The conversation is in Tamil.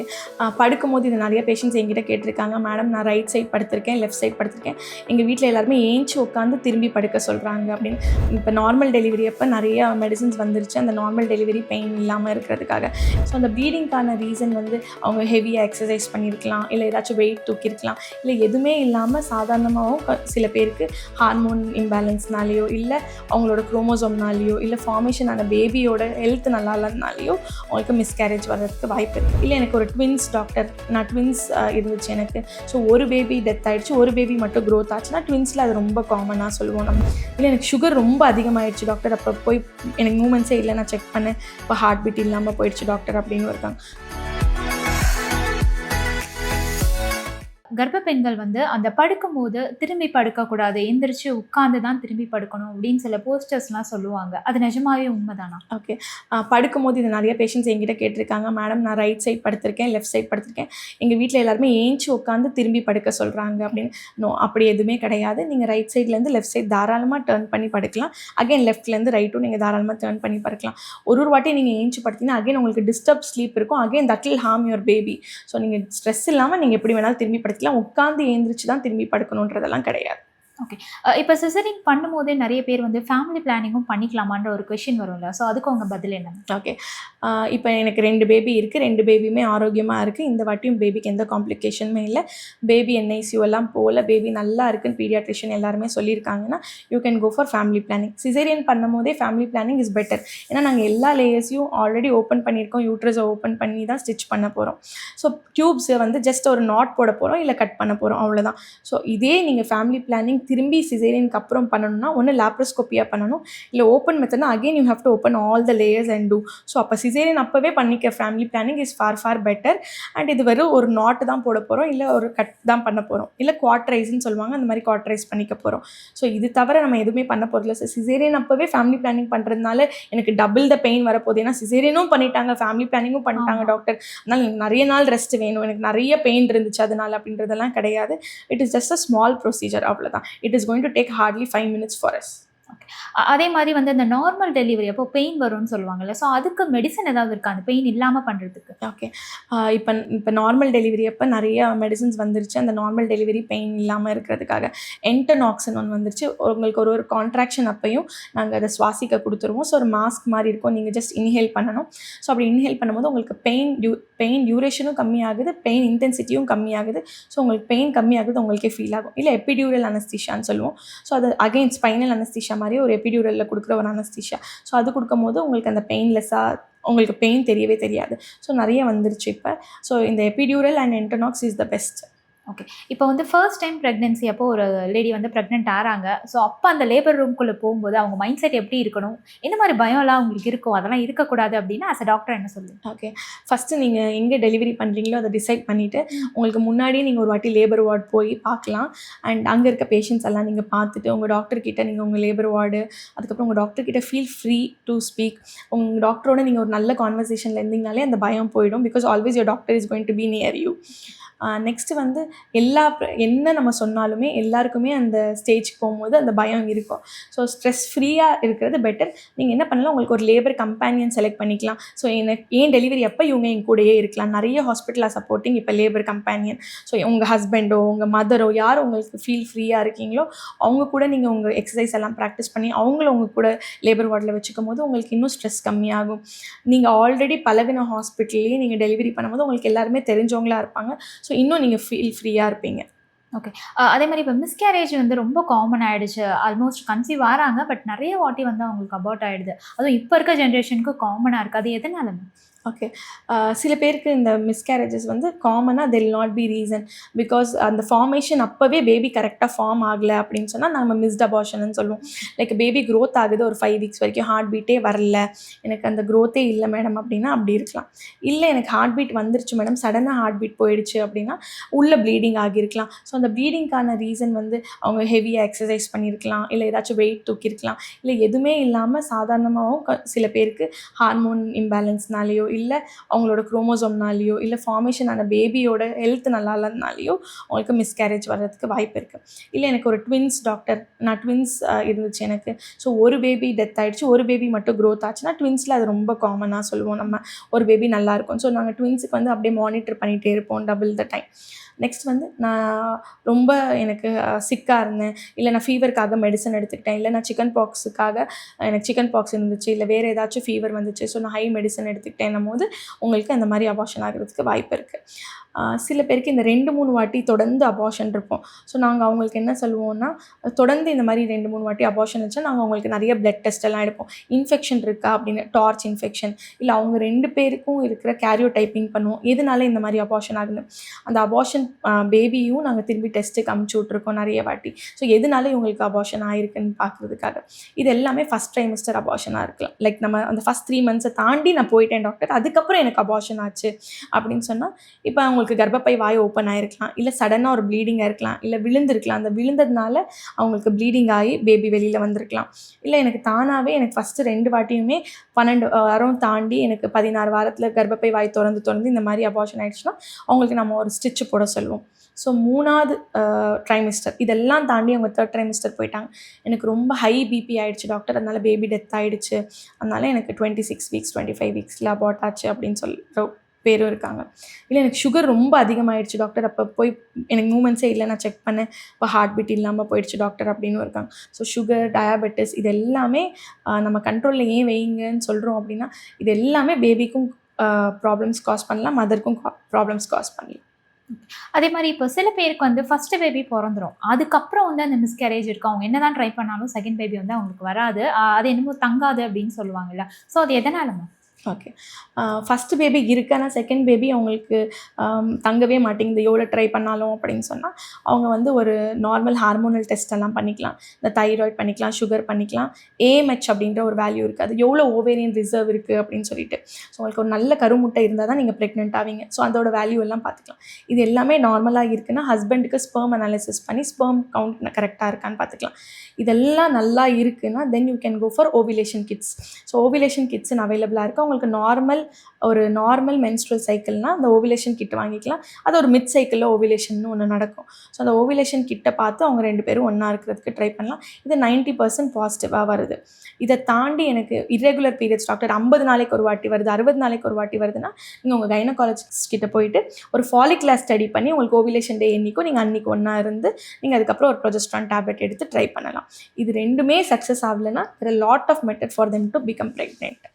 ஓகே படுக்கும்போது இது நிறைய பேஷண்ட்ஸ் என்கிட்ட கேட்டிருக்காங்க. மேடம் நான் ரைட் சைட் படுத்திருக்கேன் லெஃப்ட் சைட் படுத்திருக்கேன். எங்கள் வீட்டில் எல்லாருமே ஏஞ்சி உட்காந்து திரும்பி படுக்க சொல்கிறாங்க அப்படின்னு. இப்போ நார்மல் டெலிவரி அப்போ நிறைய மெடிசின்ஸ் வந்துருச்சு. அந்த நார்மல் டெலிவரி பெயின் இல்லாமல் இருக்கிறதுக்காக. ஸோ அந்த ப்ளீடிங்க்கான ரீசன் வந்து அவங்க ஹெவியாக எக்ஸசைஸ் பண்ணியிருக்கலாம் இல்லை ஏதாச்சும் வெயிட் தூக்கியிருக்கலாம் இல்லை எதுவுமே இல்லாமல் சாதாரணமாகவும் சில பேருக்கு ஹார்மோன் இம்பேலன்ஸ்னாலேயோ இல்லை அவங்களோட குரோமோசோம்னாலேயோ இல்லை ஃபார்மேஷன் ஆன பேபியோட ஹெல்த் நல்லா இல்லாதனாலேயோ அவங்களுக்கு மிஸ்கேரேஜ் வர்றதுக்கு வாய்ப்பு இருக்குது இல்லை எனக்கு ஒரு ட்வின்ஸ் டாக்டர் நான் ட்வின்ஸ் இருந்துச்சு எனக்கு. ஸோ ஒரு பேபி டெத் ஆயிடுச்சு. ஒரு பேபி மட்டும் க்ரோத் ஆச்சுன்னா ட்வின்ஸில் அது ரொம்ப காமனாக சொல்லுவோம் நம்ம. இல்லை எனக்கு சுகர் ரொம்ப அதிகமாகிடுச்சு டாக்டர் அப்போ போய் எனக்கு மூமெண்ட்ஸே இல்லை நான் செக் பண்ணேன். இப்போ ஹார்ட் பீட் இல்லாமல் போயிடுச்சு டாக்டர் அப்படின்னு இருக்காங்க. கர்ப்ப பெண்கள் வந்து அந்த படுக்கும்போது திரும்பி படுக்கக்கூடாது. எந்திரிச்சு உட்கார்ந்து தான் திரும்பி படுக்கணும் அப்படின்னு சில போஸ்டர்ஸ்லாம் சொல்லுவாங்க. அது நிஜமாவே உண்மைதானா? ஓகே படுக்கும்போது இது நிறைய பேஷண்ட்ஸ் எங்கிட்ட கேட்டிருக்காங்க. மேடம் நான் ரைட் சைட் படுத்திருக்கேன் லெஃப்ட் சைட் படுத்திருக்கேன். எங்கள் வீட்டில் எல்லாருமே ஏஞ்சி உட்காந்து திரும்பி படுக்க சொல்கிறாங்க அப்படின்னு. நோ அப்படி எதுவுமே கிடையாது. நீங்கள் ரைட் சைட்லேருந்து லெஃப்ட் சைட் தாராளமாக டேர்ன் பண்ணி படுக்கலாம். அகைன் லெஃப்ட்லேருந்து ரைட்டும் நீங்கள் தாராளமாக டேர்ன் பண்ணி படுக்கலாம். ஒரு ஒரு வாட்டி நீங்கள் ஏஞ்சி படுத்தீங்கன்னா அகைன் உங்களுக்கு டிஸ்டர்ப் ஸ்லீப் இருக்கும். Again that will harm your baby so நீங்கள் ஸ்ட்ரெஸ் இல்லாமல் நீங்கள் எப்படி வேணாலும் திரும்பி படுத்திக்கலாம் உட்காந்து ஏந்திரிச்சு தான் திரும்பி படுக்கணுன்றதெல்லாம் கிடையாது. ஓகே இப்போ சிசரிங் பண்ணும்போதே நிறைய பேர் வந்து ஃபேமிலி பிளானிங்கும் பண்ணிக்கலாமான்ற ஒரு கொஷின் வரும்ல. ஸோ அதுக்கு உங்க பதில் என்ன? ஓகே இப்போ எனக்கு ரெண்டு பேபி இருக்குது ரெண்டு பேபியுமே ஆரோக்கியமாக இருக்குது இந்த வாட்டியும் பேபிக்கு எந்த காம்ப்ளிகேஷனுமே இல்லை. பேபி என்ஐசியூ எல்லாம் போகல பேபி நல்லா இருக்குன்னு பீடியாட்ரிஷியன் எல்லாருமே சொல்லியிருக்காங்கன்னா you can go for family planning caesarean பண்ணும்போதே ஃபேமிலி பிளானிங் இஸ் பெட்டர் ஏன்னா நாங்கள் எல்லா லேயர்ஸையும் ஆல்ரெடி ஓப்பன் பண்ணியிருக்கோம். யூட்ரஸை ஓப்பன் பண்ணி தான் ஸ்டிச் பண்ண போகிறோம் ஸோ டியூப்ஸை வந்து ஜஸ்ட் ஒரு நாட் போட போகிறோம் இல்லை கட் பண்ண போகிறோம் அவ்வளோதான் ஸோ இதே நீங்கள் ஃபேமிலி பிளானிங் திரும்பி சிசேரியனுக்கு அப்புறம் பண்ணணும்னா ஒன்று லாப்ரோஸ்கோப்பியாக பண்ணணும். இல்லை open மெத்தட்னா again you have to open all the layers and too so அப்போ சிசேரியன் அப்போவே பண்ணிக்க. Family planning is far far better and இது வெறும் ஒரு நாட்டு தான் போட போகிறோம் இல்லை ஒரு கட் தான் பண்ண போகிறோம் இல்லை குவாட்ரைஸ்னு சொல்லுவாங்க. அந்த மாதிரி குவாட்ரைஸ் பண்ணிக்க போகிறோம் ஸோ இது தவிர நம்ம எதுவுமே பண்ண போகிறதில்ல ஸோ சிசேரியன் அப்போவே ஃபேமிலி பிளானிங் பண்ணுறதுனால எனக்கு டபுள் த பெயின் வரப்போகுது. ஏன்னா சிசேரியனும் பண்ணிட்டாங்க. ஃபேமிலி பிளானிங்கும் பண்ணிட்டாங்க. டாக்டர் அதனால் எனக்கு நிறைய நாள் ரெஸ்ட் வேணும். எனக்கு நிறைய பெயின் இருந்துச்சு. அதனால அப்படின்றதெல்லாம் கிடையாது. It is just a small procedure அவ்வளோதான் it is going to take hardly five minutes for us. அதே மாதிரி வந்து இந்த நார்மல் டெலிவரி அப்போ பெயின் வரும்னு சொல்லுவாங்கல்ல ஸோ அதுக்கு மெடிசன் ஏதாவது இருக்கா? அந்த பெயின் இல்லாமல் பண்ணுறதுக்கு ஓகே இப்போ இப்போ நார்மல் டெலிவரி அப்போ நிறைய மெடிசன்ஸ் வந்துருச்சு. அந்த நார்மல் டெலிவரி பெயின் இல்லாமல் இருக்கிறதுக்காக என்டனாக்சின் ஒன்று வந்துருச்சு. உங்களுக்கு ஒரு ஒரு கான்ட்ராக்ஷன் அப்பையும் நாங்கள் அதை சுவாசிக்க கொடுத்துருவோம். ஸோ ஒரு மாஸ்க் மாதிரி இருக்கும். நீங்கள் ஜஸ்ட் இன்ஹேல் பண்ணணும். ஸோ அப்படி இன்ஹேல் பண்ணும்போது உங்களுக்கு பெயின் டியூ பெயின் டியூரேஷனும் கம்மியாகுது. பெயின் இன்டென்சிட்டியும் கம்மியாகுது. ஸோ உங்களுக்கு பெயின் கம்மியாகுது. உங்களுக்கே ஃபீல் ஆகும். இல்லை எப்பிடியூரல் அனஸ்திஷான்னு சொல்லுவோம். ஸோ அது அகெயின் ஸ்பைனல் அனஸ்திஷா மாதிரி ஒரு எபிடியூரலில் கொடுக்குற ஒரு அனஸ்திஷா. ஸோ அது கொடுக்கும்போது உங்களுக்கு அந்த பெயின்லெஸ்ஸாக உங்களுக்கு பெயின் தெரியவே தெரியாது. ஸோ நிறைய வந்துருச்சு இப்போ. ஸோ இந்த epidural and Entonox is the best இப்போ வந்து ஃபர்ஸ்ட் டைம் ப்ரெக்னென்சி அப்போ ஒரு லேடி வந்து ப்ரெக்னென்ட் ஆறாங்க. ஸோ அப்போ அந்த லேபர் ரூம்குள்ளே போகும்போது அவங்க மைண்ட் செட் எப்படி இருக்கணும்? இந்த மாதிரி பயம்லாம் அவங்களுக்கு இருக்கும் அதெல்லாம் இருக்கக்கூடாது அப்படின்னா அஸ் அ டாக்டர் என்ன சொல்லுங்க ஓகே ஃபஸ்ட்டு நீங்கள் எங்கே டெலிவரி பண்ணுறீங்களோ அதை டிசைட் பண்ணிவிட்டு உங்களுக்கு முன்னாடியே நீங்கள் ஒரு வாட்டி லேபர் வார்டு போய் பார்க்கலாம். அண்ட் அங்கே இருக்க பேஷண்ட்ஸ் எல்லாம் நீங்கள் பார்த்துட்டு உங்கள் டாக்டர் கிட்ட நீங்கள் உங்கள் லேபர் வார்டு அதுக்கப்புறம் உங்கள் டாக்டர் கிட்ட ஃபீல் ஃப்ரீ டு ஸ்பீக் உங்கள் டாக்டரோட நீங்கள் ஒரு நல்ல கான்வர்சேஷனில் இருந்தீங்கனாலே அந்த பயம் போயிடும். Because always your doctor is going to be near you next வந்து எல்லா என்ன நம்ம சொன்னாலுமே எல்லாருக்குமே அந்த ஸ்டேஜ்க்கு போகும்போது அந்த பயம் இருக்கும். ஸோ ஸ்ட்ரெஸ் ஃப்ரீயாக இருக்கிறது பெட்டர் நீங்கள் என்ன பண்ணலாம் உங்களுக்கு ஒரு லேபர் கம்பேனியன் செலக்ட் பண்ணிக்கலாம். ஸோ எனக்கு ஏன் டெலிவரி அப்போ இவங்க என் கூடயே இருக்கலாம்? நிறைய ஹாஸ்பிட்டலாக சப்போர்ட்டிங் இப்போ லேபர் கம்பேனியன் ஸோ உங்கள் ஹஸ்பண்டோ உங்கள் மதரோ யார் உங்களுக்கு ஃபீல் ஃப்ரீயாக இருக்கீங்களோ அவங்க கூட நீங்கள் உங்கள் எக்ஸசைஸ் எல்லாம் ப்ராக்டிஸ் பண்ணி அவங்கள உங்க கூட லேபர் வார்டில் வச்சுக்கும் போது உங்களுக்கு இன்னும் ஸ்ட்ரெஸ் கம்மியாகும். நீங்கள் ஆல்ரெடி பழகின ஹாஸ்பிட்டல்லையே நீங்கள் டெலிவரி பண்ணும்போது உங்களுக்கு எல்லாருமே தெரிஞ்சவங்களா இருப்பாங்க. ஸோ ஸோ இன்னும் நீங்கள் ஃபீல் ஃப்ரீயாக இருப்பீங்க. ஓகே அதே மாதிரி இப்போ மிஸ்கேரேஜ் வந்து ரொம்ப காமன் ஆகிடுச்சு ஆல்மோஸ்ட் கன்சீவ் ஆகிறாங்க பட் நிறைய வாட்டி வந்து அவங்களுக்கு அபவுட் ஆகிடுது அதுவும் இப்போ இருக்க ஜென்ரேஷனுக்கு காமனாக இருக்குது அது எதனால ஓகே uh, சில பேருக்கு இந்த மிஸ்கேரேஜஸ் வந்து காமனாக tell not be reason because அந்த ஃபார்மேஷன் அப்போவே பேபி கரெக்டாக ஃபார்ம் ஆகலை அப்படின்னு சொன்னால் நம்ம மிஸ்ட் அபார்ஷன் சொல்லுவோம். லைக் பேபி க்ரோத் ஆகுது ஒரு ஃபைவ் வீக்ஸ் வரைக்கும் ஹார்ட் பீட்டே வரல. எனக்கு அந்த க்ரோத்தே இல்லை மேடம் அப்படின்னா அப்படி இருக்கலாம். இல்லை எனக்கு ஹார்ட் பீட் வந்துருச்சு மேடம் சடனாக ஹார்ட் பீட் போயிடுச்சு அப்படின்னா உள்ள ப்ளீடிங் ஆகியிருக்கலாம். ஸோ அந்த ப்ளீடிங்க்கான ரீசன் வந்து அவங்க ஹெவியாக எக்ஸசைஸ் பண்ணியிருக்கலாம். இல்லை ஏதாச்சும் வெயிட் தூக்கியிருக்கலாம். இல்லை எதுவுமே இல்லாமல் சாதாரணமாகவும் க- சில பேருக்கு ஹார்மோன் இம்பேலன்ஸ்னாலேயோ இல்லை அவங்களோட குரோமோசோம்னாலேயோ இல்லை ஃபார்மேஷன் ஆன பேபியோட ஹெல்த் நல்லா இல்லைனாலையோ அவங்களுக்கு மிஸ்கேரேஜ் வர்றதுக்கு வாய்ப்பு இருக்குது இல்லை எனக்கு ஒரு ட்வின்ஸ் டாக்டர் நான் ட்வின்ஸ் இருந்துச்சு எனக்கு. ஸோ ஒரு பேபி டெத் ஆகிடுச்சு ஒரு பேபி மட்டும் க்ரோத் ஆச்சுன்னா ட்வின்ஸில் அது ரொம்ப காமனாக சொல்லுவோம் நம்ம. ஒரு பேபி நல்லா இருக்கும். ஸோ நாங்கள் ட்வின்ஸுக்கு வந்து அப்படியே மானிட்டர் பண்ணிகிட்டே இருப்போம் டபுள் த டைம் நெக்ஸ்ட் வந்து நான் ரொம்ப எனக்கு சிக்காக இருந்தேன். இல்லை நான் ஃபீவருக்காக மெடிசன் எடுத்துக்கிட்டேன். இல்லை நான் சிக்கன் பாக்ஸுக்காக எனக்கு சிக்கன் பாக்ஸ் இருந்துச்சு. இல்லை வேறு ஏதாச்சும் ஃபீவர் வந்துச்சு. ஸோ நான் ஹை மெடிசன் எடுத்துக்கிட்டேன். போது உங்களுக்கு அந்த மாதிரி அபாஷன் ஆகிறதுக்கு வாய்ப்பு இருக்குது சில பேருக்கு இந்த ரெண்டு மூணு வாட்டி தொடர்ந்து அபார்ஷன் இருப்போம் ஸோ நாங்கள் அவங்களுக்கு என்ன சொல்லுவோம்னா தொடர்ந்து இந்த மாதிரி ரெண்டு மூணு வாட்டி அபார்ஷன் வச்சா நாங்கள் அவங்களுக்கு நிறைய பிளட் டெஸ்ட் எல்லாம் எடுப்போம். இன்ஃபெக்ஷன் இருக்கா அப்படின்னு டார்ச் இன்ஃபெக்ஷன் இல்லை அவங்க ரெண்டு பேருக்கும் இருக்கிற கேரியோ டைப்பிங் பண்ணுவோம். எதனால இந்த மாதிரி அபார்ஷன் ஆகுது அந்த அபார்ஷன் பேபியும் நாங்கள் திரும்பி டெஸ்ட்டுக்கு அமுச்சு விட்ருக்கோம் நிறைய வாட்டி. ஸோ எதனால இவங்களுக்கு அபார்ஷன் ஆயிருக்குன்னு பார்க்குறதுக்காக இது எல்லாமே ஃபஸ்ட் ட்ரைமிஸ்டர் அபார்ஷனாக இருக்கலாம். லைக் நம்ம அந்த ஃபஸ்ட் த்ரீ மந்த்ஸை தாண்டி நான் போயிட்டேன் டாக்டர் அதுக்கப்புறம் எனக்கு அபார்ஷன் ஆச்சு அப்படின்னு சொன்னால் இப்போ அவங்க அவங்களுக்கு கர்ப்பப்பை வாய் ஓப்பன் ஆகிருக்கலாம் இல்லை சடனாக ஒரு ப்ளீடிங்காக இருக்கலாம். இல்லை விழுந்திருக்கலாம். அந்த விழுந்ததுனால அவங்களுக்கு ப்ளீடிங் ஆகி பேபி வெளியில் வந்திருக்கலாம். இல்லை எனக்கு தானாகவே எனக்கு ஃபஸ்ட்டு ரெண்டு வாட்டியுமே பன்னெண்டு வாரம் தாண்டி எனக்கு பதினாறு வாரத்தில் கர்ப்பப்பை வாய் திறந்து திறந்து இந்த மாதிரி அபார்ஷன் ஆகிடுச்சுன்னா அவங்களுக்கு நம்ம ஒரு ஸ்டிச்சு போட சொல்லுவோம். ஸோ மூணாவது ட்ரைமிஸ்டர் இதெல்லாம் தாண்டி அவங்க தேர்ட் ட்ரைமிஸ்டர் போயிட்டாங்க. எனக்கு ரொம்ப ஹை பிபி ஆகிடுச்சு டாக்டர் அதனால் பேபி டெத் ஆகிடுச்சு அதனால் எனக்கு twenty six weeks twenty five வீக்ஸில் abort ஆச்சு அப்படின்னு சொல்லிட்டு பேரும் இருக்காங்க. இல்லை எனக்கு சுகர் ரொம்ப அதிகமாகிடுச்சு டாக்டர் அப்போ போய் எனக்கு மூமெண்ட்ஸே இல்லை நான் செக் பண்ணேன். இப்போ ஹார்ட் பீட் இல்லாமல் போயிடுச்சு டாக்டர் அப்படின்னு இருக்காங்க. ஸோ சுகர் டயாபெட்டிஸ் இது எல்லாமே நம்ம கண்ட்ரோலில் ஏன் வைங்கன்னு சொல்கிறோம் அப்படின்னா இது எல்லாமே பேபிக்கும் ப்ராப்ளம்ஸ் காஸ் பண்ணலாம் மதருக்கும் ப்ராப்ளம்ஸ் காஸ் பண்ணலாம். அதே மாதிரி இப்போ சில பேருக்கு வந்து ஃபர்ஸ்ட் பேபி பிறந்துடும் அதுக்கப்புறம் வந்து அந்த மிஸ்கேரேஜ் இருக்கும் அவங்க என்னதான் ட்ரை பண்ணாலும் செகண்ட் பேபி வந்து அவங்களுக்கு வராது. அது என்னமோ தங்காது அப்படின்னு சொல்லுவாங்கல்ல. ஸோ அது எதனாலமா ஓகே ஃபஸ்ட்டு பேபி இருக்கானா செகண்ட் பேபி அவங்களுக்கு தங்கவே மாட்டேங்குது. எவ்வளோ ட்ரை பண்ணாலும் அப்படின்னு சொன்னால் அவங்க வந்து ஒரு நார்மல் ஹார்மோனல் டெஸ்ட் எல்லாம் பண்ணிக்கலாம். இந்த தைராய்ட் பண்ணிக்கலாம் சுகர் பண்ணிக்கலாம். ஏஎம்ஹெச் அப்படின்ற ஒரு வேல்யூ இருக்குது அது எவ்வளோ ஓவேரியன் ரிசர்வ் இருக்குது அப்படின்னு சொல்லிட்டு. ஸோ உங்களுக்கு ஒரு நல்ல கருமுட்டை இருந்தால் தான் நீங்கள் ப்ரெக்னென்ட் ஆவீங்க. ஸோ அதோட வேல்யூ எல்லாம் பார்த்துக்கலாம் இது எல்லாமே நார்மலாக இருக்குன்னா ஹஸ்பண்டுக்கு ஸ்பெர்ம் அனாலிசிஸ் பண்ணி ஸ்பெர்ம் கவுண்ட் கரெக்டாக இருக்கான்னு பார்த்துக்கலாம் இதெல்லாம் நல்லா இருக்குன்னா then you can go for ovulation kits so ovulation kits அவைலபிளாக இருக்கும் உங்களுக்கு நார்மல் ஒரு நார்மல் மென்ஸ்ட்ரல் சைக்கிள்னால் அந்த ஓவிலேஷன் கிட்ட வாங்கிக்கலாம். அது ஒரு மிட் சைக்கிளில் ஓவிலேஷன் ஒன்று நடக்கும். ஸோ அந்த ஓவிலேஷன் கிட்ட பார்த்து அவங்க ரெண்டு பேரும் ஒன்றா இருக்கிறதுக்கு ட்ரை பண்ணலாம். இது நைன்ட்டி பர்சன்ட் பாசிட்டிவாக வருது. இதை தாண்டி எனக்கு இரெகுலர் பீரியட்ஸ் டாக்டர் ஐம்பது நாளைக்கு ஒரு வாட்டி வருது அறுபது நாளைக்கு ஒரு வாட்டி வருதுன்னா நீங்கள் உங்கள் கைனகாலஜிஸ்ட் கிட்ட போயிட்டு ஒரு ஃபாலிக்லாஸ் ஸ்டடி பண்ணி உங்களுக்கு ஓவிலேஷன் டே என்றைக்கும் நீங்கள் அன்றைக்கி ஒன்றா இருந்து நீங்கள் அதுக்கப்புறம் ஒரு ப்ரொஜெஸ்ட்ரான் டேப்லெட் எடுத்து ட்ரை பண்ணலாம். இது ரெண்டுமே சக்ஸஸ் ஆகலைன்னா lot of method for them to become pregnant